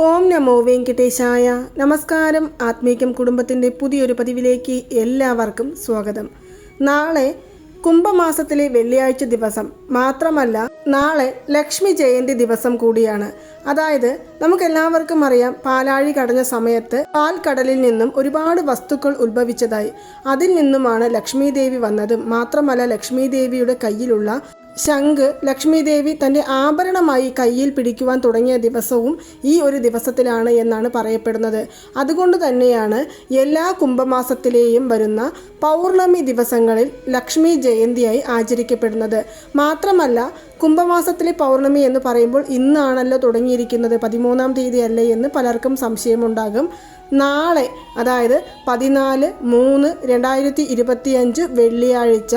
ഓം നമോ വെങ്കിട്ടേശായ നമസ്കാരം. ആത്മീകം കുടുംബത്തിന്റെ പുതിയൊരു പതിവിലേക്ക് എല്ലാവർക്കും സ്വാഗതം. നാളെ കുംഭമാസത്തിലെ വെള്ളിയാഴ്ച ദിവസം മാത്രമല്ല നാളെ ലക്ഷ്മി ജയന്തി ദിവസം കൂടിയാണ്. അതായത് നമുക്കെല്ലാവർക്കും അറിയാം പാലാഴി കടഞ്ഞ സമയത്ത് പാൽക്കടലിൽ നിന്നും ഒരുപാട് വസ്തുക്കൾ ഉത്ഭവിച്ചതായി. അതിൽ നിന്നുമാണ് ലക്ഷ്മി ദേവി വന്നതും മാത്രമല്ല ലക്ഷ്മി ദേവിയുടെ കയ്യിലുള്ള ശംഖ് ലക്ഷ്മി ദേവി തന്റെ ആഭരണമായി കയ്യിൽ പിടിക്കുവാൻ തുടങ്ങിയ ദിവസവും ഈ ഒരു ദിവസത്തിലാണ് എന്നാണ് പറയപ്പെടുന്നത്. അതുകൊണ്ട് തന്നെയാണ് എല്ലാ കുംഭമാസത്തിലെയും വരുന്ന പൗർണമി ദിവസങ്ങളിൽ ലക്ഷ്മി ജയന്തിയായി ആചരിക്കപ്പെടുന്നത്. മാത്രമല്ല കുംഭമാസത്തിലെ പൗർണമി എന്ന് പറയുമ്പോൾ ഇന്നാണല്ലോ തുടങ്ങിയിരിക്കുന്നത്. പതിമൂന്നാം തീയതി അല്ലേ എന്ന് പലർക്കും സംശയമുണ്ടാകും. നാളെ അതായത് പതിനാല് മൂന്ന് രണ്ടായിരത്തി ഇരുപത്തിയഞ്ച് വെള്ളിയാഴ്ച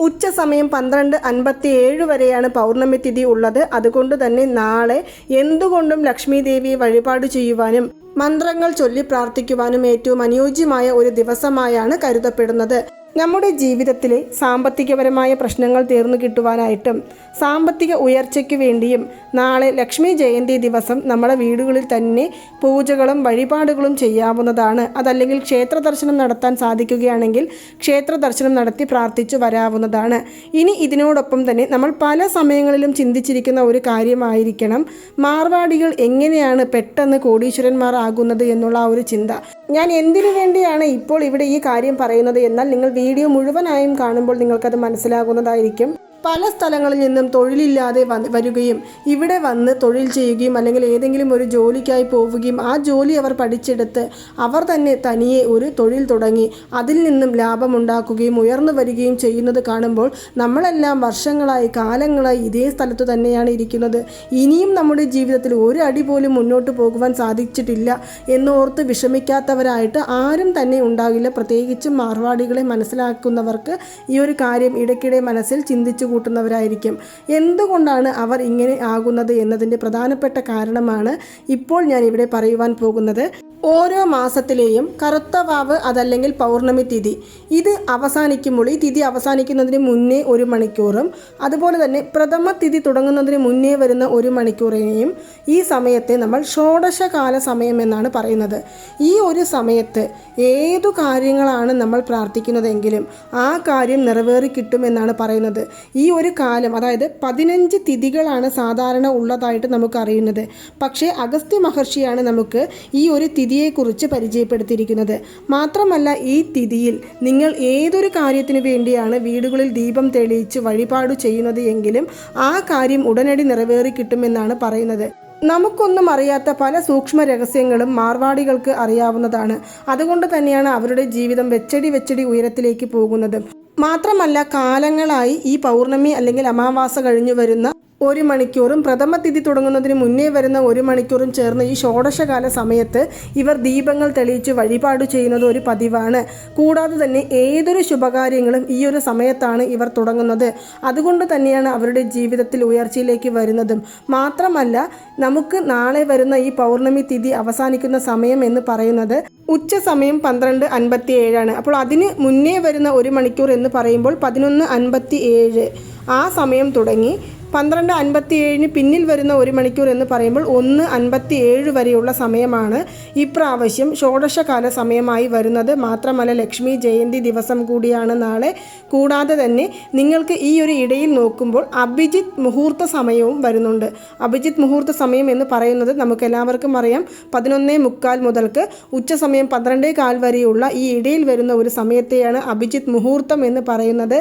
ഉച്ച സമയം പന്ത്രണ്ട് അൻപത്തി ഏഴ് വരെയാണ് പൗർണമി തിഥി ഉള്ളത്. അതുകൊണ്ട് തന്നെ നാളെ എന്തുകൊണ്ടും ലക്ഷ്മി ദേവിയെ വഴിപാട് ചെയ്യുവാനും മന്ത്രങ്ങൾ ചൊല്ലി പ്രാർത്ഥിക്കുവാനും ഏറ്റവും അനുയോജ്യമായ ഒരു ദിവസമായാണ് കരുതപ്പെടുന്നത്. നമ്മുടെ ജീവിതത്തിലെ സാമ്പത്തികപരമായ പ്രശ്നങ്ങൾ തീർന്നു കിട്ടുവാനായിട്ടും സാമ്പത്തിക ഉയർച്ചയ്ക്ക് വേണ്ടിയും നാളെ ലക്ഷ്മി ജയന്തി ദിവസം നമ്മുടെ വീടുകളിൽ തന്നെ പൂജകളും വഴിപാടുകളും ചെയ്യാവുന്നതാണ്. അതല്ലെങ്കിൽ ക്ഷേത്ര ദർശനം നടത്താൻ സാധിക്കുകയാണെങ്കിൽ ക്ഷേത്ര ദർശനം നടത്തി പ്രാർത്ഥിച്ചു വരാവുന്നതാണ്. ഇനി ഇതിനോടൊപ്പം തന്നെ നമ്മൾ പല സമയങ്ങളിലും ചിന്തിച്ചിരിക്കുന്ന ഒരു കാര്യമായിരിക്കണം. മാർവാടികൾ എങ്ങനെയാണ് പെട്ടെന്ന് കോടീശ്വരന്മാർ ആകുന്നത് എന്നുള്ള ആ ഒരു ചിന്ത. ഞാൻ എന്തിനു വേണ്ടിയാണ് ഇപ്പോൾ ഇവിടെ ഈ കാര്യം പറയുന്നത്? എന്നാൽ നിങ്ങൾ വീഡിയോ മുഴുവനായും കാണുമ്പോൾ നിങ്ങൾക്കത് മനസ്സിലാകുന്നതായിരിക്കും. പല സ്ഥലങ്ങളിൽ നിന്നും തൊഴിലില്ലാതെ വരികയും ഇവിടെ വന്ന് തൊഴിൽ ചെയ്യുകയും അല്ലെങ്കിൽ ഏതെങ്കിലും ഒരു ജോലിക്കായി പോവുകയും ആ ജോലി അവർ പഠിച്ചെടുത്ത് അവർ തന്നെ തനിയെ ഒരു തൊഴിൽ തുടങ്ങി അതിൽ നിന്നും ലാഭമുണ്ടാക്കുകയും ഉയർന്നു വരികയും ചെയ്യുന്നത് കാണുമ്പോൾ നമ്മളെല്ലാം വർഷങ്ങളായി കാലങ്ങളായി ഇതേ സ്ഥലത്ത് തന്നെയാണ് ഇരിക്കുന്നത്. ഇനിയും നമ്മുടെ ജീവിതത്തിൽ ഒരു അടി പോലും മുന്നോട്ട് പോകുവാൻ സാധിച്ചിട്ടില്ല എന്നോർത്ത് വിഷമിക്കാത്തവരായിട്ട് ആരും തന്നെ ഉണ്ടാകില്ല. പ്രത്യേകിച്ചും മാർവാടികളെ മനസ്സിലാക്കുന്നവർക്ക് ഈ ഒരു കാര്യം ഇടയ്ക്കിടെ മനസ്സിൽ ചിന്തിച്ചു കൂട്ടുന്നവരായിരിക്കും. എന്തുകൊണ്ടാണ് അവർ ഇങ്ങനെ ആകുന്നത് എന്നതിന്റെ പ്രധാനപ്പെട്ട കാരണമാണ് ഇപ്പോൾ ഞാൻ ഇവിടെ പറയുവാൻ പോകുന്നത്. ഓരോ മാസത്തിലെയും കറുത്ത വാവ് അതല്ലെങ്കിൽ പൗർണമി തിഥി. ഇത് അവസാനിക്കുമ്പോൾ ഈ തിഥി അവസാനിക്കുന്നതിന് മുന്നേ ഒരു മണിക്കൂറും. അതുപോലെ തന്നെ പ്രഥമ തിഥി തുടങ്ങുന്നതിന് മുന്നേ വരുന്ന ഒരു മണിക്കൂറിനെയും ഈ സമയത്തെ നമ്മൾ ഷോഡശകാല സമയം എന്നാണ് പറയുന്നത്. ഈ ഒരു സമയത്ത് ഏതു കാര്യങ്ങളാണ് നമ്മൾ പ്രാർത്ഥിക്കുന്നതെങ്കിലും ആ കാര്യം നിറവേറി കിട്ടുമെന്നാണ് പറയുന്നത്. ഈ ഒരു കാലം അതായത് പതിനഞ്ച് തിഥികളാണ് സാധാരണ ഉള്ളതായിട്ട് നമുക്കറിയുന്നത് പക്ഷേ അഗസ്ത്യ മഹർഷിയാണ് നമുക്ക് ഈ ഒരു തിഥിയെക്കുറിച്ച് പരിചയപ്പെടുത്തിയിരിക്കുന്നത്. മാത്രമല്ല ഈ തിഥിയിൽ നിങ്ങൾ ഏതൊരു കാര്യത്തിനു വേണ്ടിയാണ് വീടുകളിൽ ദീപം തെളിയിച്ച് വഴിപാട് ചെയ്യുന്നത് എങ്കിലും ആ കാര്യം ഉടനടി നിറവേറി കിട്ടുമെന്നാണ് പറയുന്നത്. നമുക്കൊന്നും അറിയാത്ത പല സൂക്ഷ്മ രഹസ്യങ്ങളും മാർവാടികൾക്ക് അറിയാവുന്നതാണ്. അതുകൊണ്ട് തന്നെയാണ് അവരുടെ ജീവിതം വെച്ചടി വെച്ചടി ഉയരത്തിലേക്ക് പോകുന്നത്. മാത്രമല്ല കാലങ്ങളായി ഈ പൗർണമി അല്ലെങ്കിൽ അമാവാസ കഴിഞ്ഞു വരുന്ന ഒരു മണിക്കൂറും പ്രഥമ തിഥി തുടങ്ങുന്നതിന് മുന്നേ വരുന്ന ഒരു മണിക്കൂറും ചേർന്ന് ഈ ഷോഡശകാല സമയത്ത് ഇവർ ദീപങ്ങൾ തെളിയിച്ച് വഴിപാട് ചെയ്യുന്നത് ഒരു പതിവാണ്. കൂടാതെ തന്നെ ഏതൊരു ശുഭകാര്യങ്ങളും ഈ ഒരു സമയത്താണ് ഇവർ തുടങ്ങുന്നത്. അതുകൊണ്ട് തന്നെയാണ് അവരുടെ ജീവിതത്തിൽ ഉയർച്ചയിലേക്ക് വരുന്നതും. മാത്രമല്ല നമുക്ക് നാളെ വരുന്ന ഈ പൗർണമി തിഥി അവസാനിക്കുന്ന സമയം എന്ന് പറയുന്നത് ഉച്ച സമയം പന്ത്രണ്ട് അൻപത്തി ഏഴാണ് അപ്പോൾ അതിന് മുന്നേ വരുന്ന ഒരു മണിക്കൂർ എന്ന് പറയുമ്പോൾ പതിനൊന്ന് അൻപത്തി ഏഴ് ആ സമയം തുടങ്ങി പന്ത്രണ്ട് അൻപത്തി ഏഴിന് പിന്നിൽ വരുന്ന ഒരു മണിക്കൂർ എന്ന് പറയുമ്പോൾ ഒന്ന് അൻപത്തി ഏഴ് വരെയുള്ള സമയമാണ് ഇപ്രാവശ്യം ഷോഡശകാല സമയമായി വരുന്നത്. മാത്രമല്ല ലക്ഷ്മി ജയന്തി ദിവസം കൂടിയാണ് നാളെ. കൂടാതെ തന്നെ നിങ്ങൾക്ക് ഈ ഒരു ഇടയിൽ നോക്കുമ്പോൾ അഭിജിത്ത് മുഹൂർത്ത സമയവും വരുന്നുണ്ട്. അഭിജിത്ത് മുഹൂർത്ത സമയം എന്ന് പറയുന്നത് നമുക്ക് എല്ലാവർക്കും അറിയാം. പതിനൊന്നേ മുക്കാൽ മുതൽക്ക് ഉച്ച സമയം പന്ത്രണ്ടേ കാൽ വരെയുള്ള ഈ ഇടയിൽ വരുന്ന ഒരു സമയത്തെയാണ് അഭിജിത്ത് മുഹൂർത്തം എന്ന് പറയുന്നത്.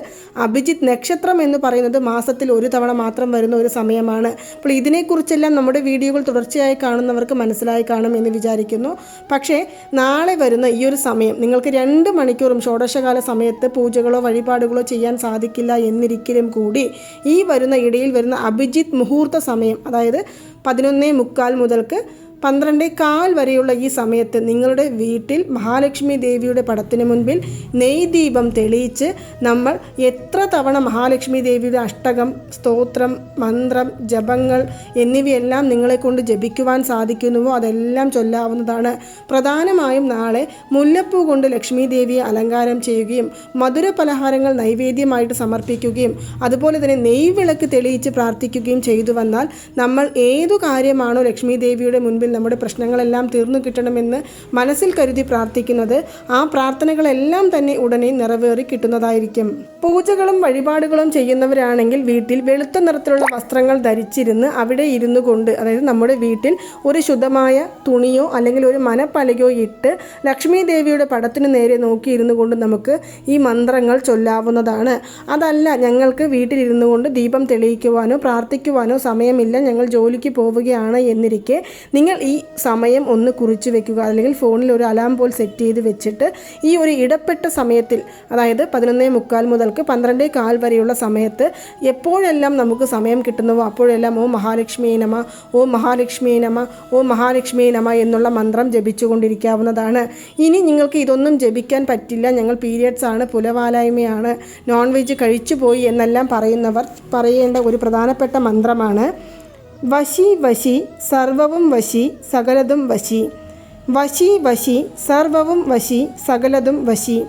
അഭിജിത്ത് നക്ഷത്രം എന്ന് പറയുന്നത് മാസത്തിൽ ഒരു തവണ മാത്രം വരുന്ന ഒരു സമയമാണ്. അപ്പോൾ ഇതിനെക്കുറിച്ചെല്ലാം നമ്മുടെ വീഡിയോകൾ തുടർച്ചയായി കാണുന്നവർക്ക് മനസ്സിലായി കാണും എന്ന് വിചാരിക്കുന്നു. പക്ഷേ നാളെ വരുന്ന ഈ ഒരു സമയം നിങ്ങൾക്ക് രണ്ട് മണിക്കൂറും ഷോഡശകാല സമയത്ത് പൂജകളോ വഴിപാടുകളോ ചെയ്യാൻ സാധിക്കില്ല എന്നിരിക്കലും കൂടി ഈ വരുന്ന ഇടയിൽ വരുന്ന അഭിജിത്ത് മുഹൂർത്ത സമയം അതായത് പതിനൊന്നേ മുക്കാൽ മുതൽക്ക് പന്ത്രണ്ടേ കാൽ വരെയുള്ള ഈ സമയത്ത് നിങ്ങളുടെ വീട്ടിൽ മഹാലക്ഷ്മി ദേവിയുടെ പടത്തിന് മുൻപിൽ നെയ് ദീപം തെളിയിച്ച് നമ്മൾ എത്ര തവണ മഹാലക്ഷ്മി ദേവിയുടെ അഷ്ടകം സ്തോത്രം മന്ത്രം ജപങ്ങൾ എന്നിവയെല്ലാം നിങ്ങളെ കൊണ്ട് ജപിക്കുവാൻ സാധിക്കുന്നുവോ അതെല്ലാം ചൊല്ലാവുന്നതാണ്. പ്രധാനമായും നാളെ മുല്ലപ്പൂ കൊണ്ട് ലക്ഷ്മി ദേവിയെ അലങ്കാരം ചെയ്യുകയും മധുര പലഹാരങ്ങൾ നൈവേദ്യമായിട്ട് സമർപ്പിക്കുകയും അതുപോലെ തന്നെ നെയ്വിളക്ക് തെളിയിച്ച് പ്രാർത്ഥിക്കുകയും ചെയ്തു വന്നാൽ നമ്മൾ ഏതു കാര്യമാണോ ലക്ഷ്മി ദേവിയുടെ മുൻപിൽ മുൻപിൽ നമ്മുടെ പ്രശ്നങ്ങളെല്ലാം തീർന്നു കിട്ടണമെന്ന് മനസ്സിൽ കരുതി പ്രാർത്ഥിക്കുന്നത് ആ പ്രാർത്ഥനകളെല്ലാം തന്നെ ഉടനെ നിറവേറി കിട്ടുന്നതായിരിക്കും. പൂജകളും വഴിപാടുകളും ചെയ്യുന്നവരാണെങ്കിൽ വീട്ടിൽ വെളുത്ത നിറത്തിലുള്ള വസ്ത്രങ്ങൾ ധരിച്ചിരുന്ന് അവിടെ ഇരുന്നു കൊണ്ട് അതായത് നമ്മുടെ വീട്ടിൽ ഒരു ശുദ്ധമായ തുണിയോ അല്ലെങ്കിൽ ഒരു മനപ്പലകയോ ഇട്ട് ലക്ഷ്മി ദേവിയുടെ പടത്തിന് നേരെ നോക്കിയിരുന്നു കൊണ്ട് നമുക്ക് ഈ മന്ത്രങ്ങൾ ചൊല്ലാവുന്നതാണ്. അതല്ല ഞങ്ങൾക്ക് വീട്ടിലിരുന്നു കൊണ്ട് ദീപം തെളിയിക്കുവാനോ പ്രാർത്ഥിക്കുവാനോ സമയമില്ല. ഞങ്ങൾ ജോലിക്ക് പോവുകയാണ് എന്നിരിക്കെ നിങ്ങൾ ഈ സമയം ഒന്ന് കുറിച്ച് വെക്കുക. അല്ലെങ്കിൽ ഫോണിൽ ഒരു അലാം പോൽ സെറ്റ് ചെയ്ത് വെച്ചിട്ട് ഈ ഒരു ഇടപ്പെട്ട സമയത്തിൽ അതായത് പതിനൊന്നേ മുക്കാൽ മുതൽക്ക് പന്ത്രണ്ടേ കാൽ വരെയുള്ള സമയത്ത് എപ്പോഴെല്ലാം നമുക്ക് സമയം കിട്ടുന്നുവോ അപ്പോഴെല്ലാം ഓ മഹാലക്ഷ്മി നമ ഓ മഹാലക്ഷ്മി നമ ഓ മഹാലക്ഷ്മി നമ എന്നുള്ള മന്ത്രം ജപിച്ചുകൊണ്ടിരിക്കാവുന്നതാണ്. ഇനി നിങ്ങൾക്ക് ഇതൊന്നും ജപിക്കാൻ പറ്റില്ല. ഞങ്ങൾ പീരിയഡ്സ് ആണ് പുലവാലായ്മയാണ് നോൺ വെജ് കഴിച്ചു പോയി എന്നെല്ലാം പറയുന്നവർ പറയേണ്ട ഒരു പ്രധാനപ്പെട്ട മന്ത്രമാണ് വശി വശി സർവവും വശി സകലതും വശി. വശി വശി സർവവും വശി സകലതും വശി.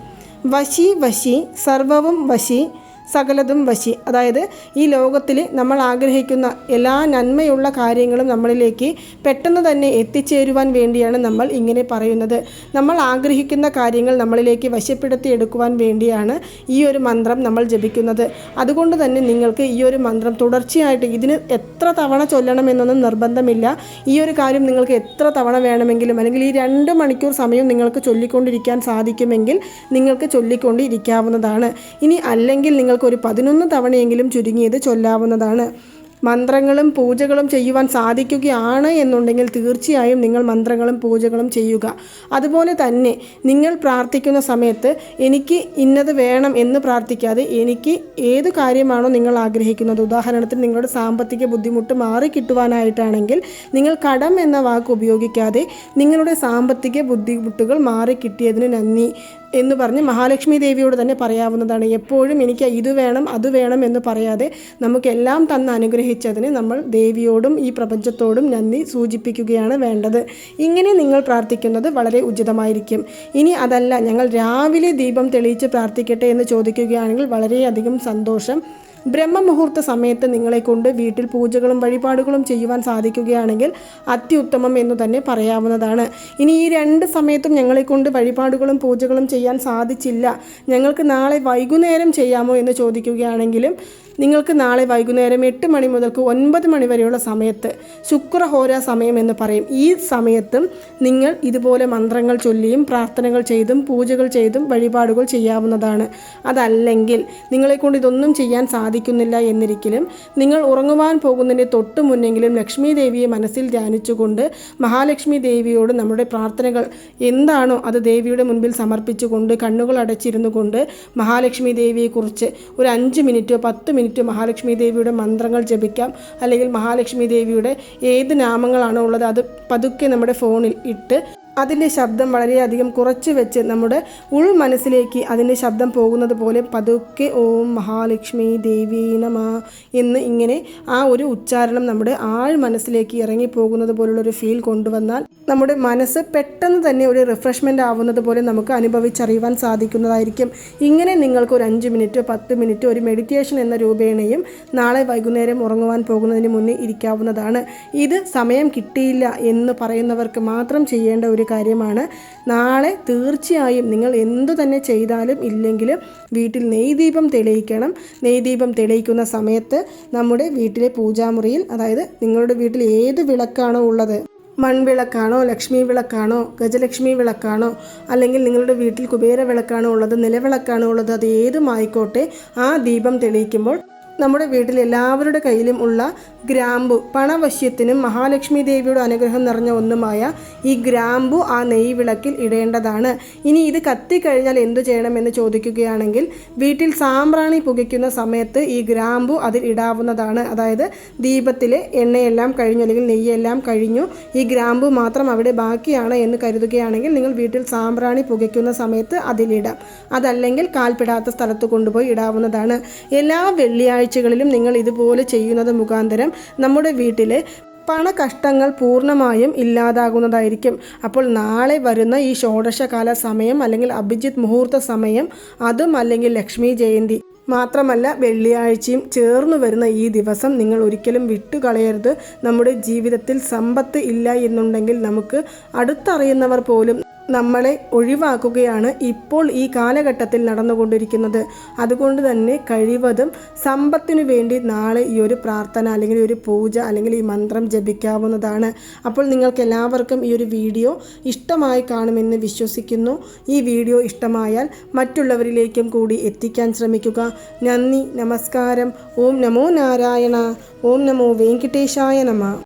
വശി വശി സർവവും വശി സകലതും വശി. അതായത് ഈ ലോകത്തിൽ നമ്മൾ ആഗ്രഹിക്കുന്ന എല്ലാ നന്മയുള്ള കാര്യങ്ങളും നമ്മളിലേക്ക് പെട്ടെന്ന് തന്നെ എത്തിച്ചേരുവാൻ വേണ്ടിയാണ് നമ്മൾ ഇങ്ങനെ പറയുന്നത്. നമ്മൾ ആഗ്രഹിക്കുന്ന കാര്യങ്ങൾ നമ്മളിലേക്ക് വശപ്പെടുത്തി എടുക്കുവാൻ വേണ്ടിയാണ് ഈ ഒരു മന്ത്രം നമ്മൾ ജപിക്കുന്നത്. അതുകൊണ്ട് തന്നെ നിങ്ങൾക്ക് ഈ ഒരു മന്ത്രം തുടർച്ചയായിട്ട് ഇതിന് എത്ര തവണ ചൊല്ലണമെന്നൊന്നും നിർബന്ധമില്ല. ഈ ഒരു കാര്യം നിങ്ങൾക്ക് എത്ര തവണ വേണമെങ്കിലും അല്ലെങ്കിൽ ഈ രണ്ട് മണിക്കൂർ സമയം നിങ്ങൾക്ക് ചൊല്ലിക്കൊണ്ടിരിക്കാൻ സാധിക്കുമെങ്കിൽ നിങ്ങൾക്ക് ചൊല്ലിക്കൊണ്ടിരിക്കാവുന്നതാണ്. ഇനി അല്ലെങ്കിൽ ഒരു പതിനൊന്ന് തവണയെങ്കിലും ചുരുങ്ങിയത് ചൊല്ലാവുന്നതാണ്. മന്ത്രങ്ങളും പൂജകളും ചെയ്യുവാൻ സാധിക്കുകയാണ് എന്നുണ്ടെങ്കിൽ തീർച്ചയായും നിങ്ങൾ മന്ത്രങ്ങളും പൂജകളും ചെയ്യുക. അതുപോലെ തന്നെ നിങ്ങൾ പ്രാർത്ഥിക്കുന്ന സമയത്ത് എനിക്ക് ഇന്നത് വേണം എന്ന് പ്രാർത്ഥിക്കാതെ എനിക്ക് ഏത് കാര്യമാണോ നിങ്ങൾ ആഗ്രഹിക്കുന്നത്. ഉദാഹരണത്തിന് നിങ്ങളുടെ സാമ്പത്തിക ബുദ്ധിമുട്ട് മാറി കിട്ടുവാനായിട്ടാണെങ്കിൽ നിങ്ങൾ കടം എന്ന വാക്ക് ഉപയോഗിക്കാതെ നിങ്ങളുടെ സാമ്പത്തിക ബുദ്ധിമുട്ടുകൾ മാറി കിട്ടിയതിന് നന്ദി. എന്ന് പറഞ്ഞ് മഹാലക്ഷ്മി ദേവിയോട് തന്നെ പറയാവുന്നതാണ്. എപ്പോഴും എനിക്ക് ഇത് വേണം അത് വേണം എന്ന് പറയാതെ നമുക്കെല്ലാം തന്ന് അനുഗ്രഹിച്ചതിന് നമ്മൾ ദേവിയോടും ഈ പ്രപഞ്ചത്തോടും നന്ദി സൂചിപ്പിക്കുകയാണ് വേണ്ടത്. ഇങ്ങനെ നിങ്ങൾ പ്രാർത്ഥിക്കുന്നത് വളരെ ഉചിതമായിരിക്കും. ഇനി അതല്ല ഞങ്ങൾ രാവിലെ ദീപം തെളിയിച്ച് പ്രാർത്ഥിക്കട്ടെ എന്ന് ചോദിക്കുകയാണെങ്കിൽ വളരെയധികം സന്തോഷം. ബ്രഹ്മമുഹൂർത്ത സമയത്ത് നിങ്ങളെ കൊണ്ട് വീട്ടിൽ പൂജകളും വഴിപാടുകളും ചെയ്യുവാൻ സാധിക്കുകയാണെങ്കിൽ അത്യുത്തമം എന്ന് തന്നെ പറയാവുന്നതാണ്. ഇനി ഈ രണ്ട് സമയത്തും ഞങ്ങളെ കൊണ്ട് വഴിപാടുകളും പൂജകളും ചെയ്യാൻ സാധിച്ചില്ല. ഞങ്ങൾക്ക് നാളെ വൈകുന്നേരം ചെയ്യാമോ എന്ന് ചോദിക്കുകയാണെങ്കിലും നിങ്ങൾക്ക് നാളെ വൈകുന്നേരം എട്ട് മണി മുതൽക്ക് ഒൻപത് മണി വരെയുള്ള സമയത്ത് ശുക്രഹോര സമയം എന്ന് പറയും. ഈ സമയത്തും നിങ്ങൾ ഇതുപോലെ മന്ത്രങ്ങൾ ചൊല്ലിയും പ്രാർത്ഥനകൾ ചെയ്തും പൂജകൾ ചെയ്തും വഴിപാടുകൾ ചെയ്യാവുന്നതാണ്. അതല്ലെങ്കിൽ നിങ്ങളെക്കൊണ്ട് ഇതൊന്നും ചെയ്യാൻ സാധിക്കുന്നില്ല എന്നിരിക്കലും നിങ്ങൾ ഉറങ്ങുവാൻ പോകുന്നതിന്റെ തൊട്ട് മുന്നെങ്കിലും ലക്ഷ്മി ദേവിയെ മനസ്സിൽ ധ്യാനിച്ചുകൊണ്ട് മഹാലക്ഷ്മി ദേവിയോട് നമ്മുടെ പ്രാർത്ഥനകൾ എന്താണോ അത് ദേവിയുടെ മുൻപിൽ സമർപ്പിച്ചുകൊണ്ട് കണ്ണുകൾ അടച്ചിരുന്നു കൊണ്ട് മഹാലക്ഷ്മി ദേവിയെക്കുറിച്ച് ഒരു അഞ്ച് മിനിറ്റോ പത്ത് മിനിറ്റ് മഹാലക്ഷ്മി ദേവിയുടെ മന്ത്രങ്ങൾ ജപിക്കാം. അല്ലെങ്കിൽ മഹാലക്ഷ്മി ദേവിയുടെ ഏത് നാമങ്ങളാണോ ഉള്ളത് അത് പതുക്കെ നമ്മുടെ ഫോണിൽ ഇട്ട് അതിന്റെ ശബ്ദം വളരെയധികം കുറച്ച് വെച്ച് നമ്മുടെ ഉൾ മനസ്സിലേക്ക് അതിന്റെ ശബ്ദം പോകുന്നത് പോലെ പതുക്കെ ഓം മഹാലക്ഷ്മി ദേവി നമ എന്ന് ഇങ്ങനെ ആ ഒരു ഉച്ചാരണം നമ്മുടെ ആൾ മനസ്സിലേക്ക് ഇറങ്ങിപ്പോകുന്നത് പോലുള്ളൊരു ഫീൽ കൊണ്ടുവന്നാൽ നമ്മുടെ മനസ്സ് പെട്ടെന്ന് തന്നെ ഒരു റിഫ്രഷ്മെന്റ് ആവുന്നത് പോലെ നമുക്ക് അനുഭവിച്ചറിയുവാൻ സാധിക്കുന്നതായിരിക്കും. ഇങ്ങനെ നിങ്ങൾക്ക് ഒരു അഞ്ച് മിനിറ്റ് പത്ത് മിനിറ്റ് ഒരു മെഡിറ്റേഷൻ എന്ന രൂപേണയും നാളെ വൈകുന്നേരം ഉറങ്ങുവാൻ പോകുന്നതിന് മുന്നേ ഇരിക്കാവുന്നതാണ്. ഇത് സമയം കിട്ടിയില്ല എന്ന് പറയുന്നവർക്ക് മാത്രം ചെയ്യേണ്ട ഒരു കാര്യമാണ്. നാളെ തീർച്ചയായും നിങ്ങൾ എന്തു തന്നെ ചെയ്താലും ഇല്ലെങ്കിലും വീട്ടിൽ നെയ്ദീപം തെളിയിക്കണം. നെയ്ദീപം തെളിയിക്കുന്ന സമയത്ത് നമ്മുടെ വീട്ടിലെ പൂജാമുറിയിൽ അതായത് നിങ്ങളുടെ വീട്ടിൽ ഏത് വിളക്കാണോ ഉള്ളത് മൺവിളക്കാണോ ലക്ഷ്മി വിളക്കാണോ ഗജലക്ഷ്മി വിളക്കാണോ അല്ലെങ്കിൽ നിങ്ങളുടെ വീട്ടിൽ കുബേര വിളക്കാണോ ഉള്ളത് നിലവിളക്കാണോ ഉള്ളത് അത് ഏതുമായിക്കോട്ടെ ആ ദീപം തെളിയിക്കുമ്പോൾ നമ്മുടെ വീട്ടിൽ എല്ലാവരുടെ കയ്യിലും ഉള്ള ഗ്രാമ്പു പണവശ്യത്തിനും മഹാലക്ഷ്മി ദേവിയുടെ അനുഗ്രഹം നിറഞ്ഞ ഒന്നുമായ ഈ ഗ്രാമ്പു ആ നെയ് വിളക്കിൽ ഇടേണ്ടതാണ്. ഇനി ഇത് കത്തിക്കഴിഞ്ഞാൽ എന്തു ചെയ്യണമെന്ന് ചോദിക്കുകയാണെങ്കിൽ വീട്ടിൽ സാമ്പ്രാണി പുകയ്ക്കുന്ന സമയത്ത് ഈ ഗ്രാമ്പു അതിൽ ഇടാവുന്നതാണ്. അതായത് ദീപത്തിലെ എണ്ണയെല്ലാം കഴിഞ്ഞു അല്ലെങ്കിൽ നെയ്യെല്ലാം കഴിഞ്ഞു ഈ ഗ്രാമ്പു മാത്രം അവിടെ ബാക്കിയാണ് എന്ന് കരുതുകയാണെങ്കിൽ നിങ്ങൾ വീട്ടിൽ സാമ്പ്രാണി പുകയ്ക്കുന്ന സമയത്ത് അതിലിടാം അതല്ലെങ്കിൽ കാൽപ്പെടാത്ത സ്ഥലത്ത് കൊണ്ടുപോയി ഇടാവുന്നതാണ്. എല്ലാ വെള്ളിയാഴ്ചകളിലും നിങ്ങൾ ഇതുപോലെ ചെയ്യുന്നത് മുഖാന്തരം നമ്മുടെ വീട്ടിലെ പണകഷ്ടങ്ങൾ പൂർണമായും ഇല്ലാതാകുന്നതായിരിക്കും. അപ്പോൾ നാളെ വരുന്ന ഈ ഷോഡശകാല സമയം അല്ലെങ്കിൽ അഭിജിത്ത് മുഹൂർത്ത സമയം അതും അല്ലെങ്കിൽ ലക്ഷ്മി ജയന്തി മാത്രമല്ല വെള്ളിയാഴ്ചയും ചേർന്നു വരുന്ന ഈ ദിവസം നിങ്ങൾ ഒരിക്കലും വിട്ടുകളയരുത്. നമ്മുടെ ജീവിതത്തിൽ സമ്പത്ത് ഇല്ല എന്നുണ്ടെങ്കിൽ നമുക്ക് അടുത്തറിയുന്നവർ പോലും നമ്മളെ ഒഴിവാക്കുകയാണ് ഇപ്പോൾ ഈ കാലഘട്ടത്തിൽ നടന്നുകൊണ്ടിരിക്കുന്നത്. അതുകൊണ്ട് തന്നെ കഴിവതും സമ്പത്തിനു വേണ്ടി നാളെ ഈ ഒരു പ്രാർത്ഥന അല്ലെങ്കിൽ ഒരു പൂജ അല്ലെങ്കിൽ ഈ മന്ത്രം ജപിക്കാവുന്നതാണ്. അപ്പോൾ നിങ്ങൾക്ക് എല്ലാവർക്കും ഈ ഒരു വീഡിയോ ഇഷ്ടമായി കാണുമെന്ന് വിശ്വസിക്കുന്നു. ഈ വീഡിയോ ഇഷ്ടമായാൽ മറ്റുള്ളവരിലേക്കും കൂടി എത്തിക്കാൻ ശ്രമിക്കുക. നന്ദി നമസ്കാരം. ഓം നമോ നാരായണ. ഓം നമോ വെങ്കിട്ടേശായ നമ.